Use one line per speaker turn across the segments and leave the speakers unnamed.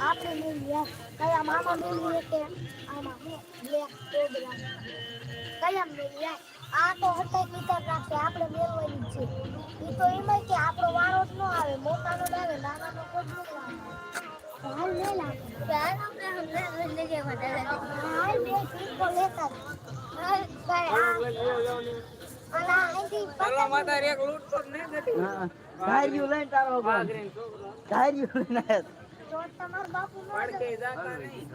આપણે મેળવીએ કયા મામા મેળવીએ કે આમાં હું બ્લેક કોબરા કયા મેળવીએ આ તો હટાઈ મીટર રાખે આપણે મેળવવાની છે એ તો એમાં કે આપણો વારો જ આવે મોટાનો આવે નાનાનો જ ન આવે હાલ લે લાગે
લઈ લઈએ વધારે
બે ટીપો લેતા. હાલ ભાઈ આ અને આ અહીંથી
ચાલો
પતંગ
માતાર એક લૂંટતો જ નહીં નથી.
હા ધાર્યું લઈને તારો બાપ.
છોકરો.
ધાર્યું લઈને આવ્યો.
તમાર બાપુ નો
પડકે જાતા નહીં.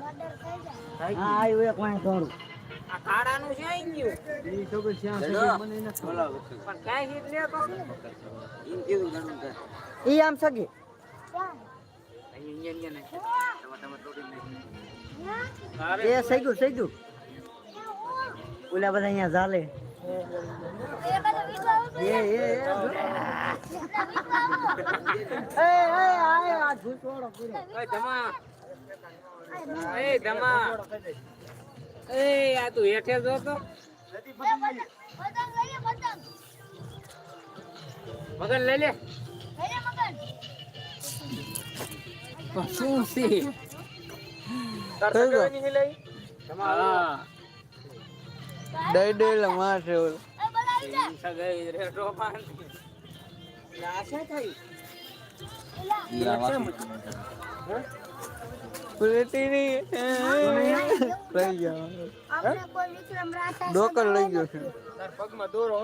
મર્ડર થઈ જાય
હા આવ્યું એક વાંહે દોડું.
આ કાળાનું છે આઈ ગયું
ઈ છોકરો શ્યામ સગી મને નથી ખબર.
પણ કાંઈ હીટ લે તો
ઈ આમ સગી
અહીંયા? નહીં.
એ સૈગું સૈગું ઓલા બધા અહીંયા ઝાલે
તું હેઠે જો તો મગન લઈ લે શું છે
ડઈ ડઈ
લમા છે ઓલ.
સગાઈ રે
પ્લેટી ની લઈ જાવ
આપણે કોઈ વિક્રમ રાઠા
ડોકર લઈ ગયો છે.
તાર પગમાં દોરો.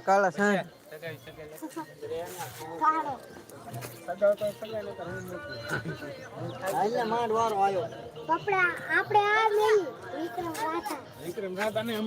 કાળા આવ્યો
આપણે આ નહીં વિક્રમ રાઠા
વિક્રમ રાધા. ને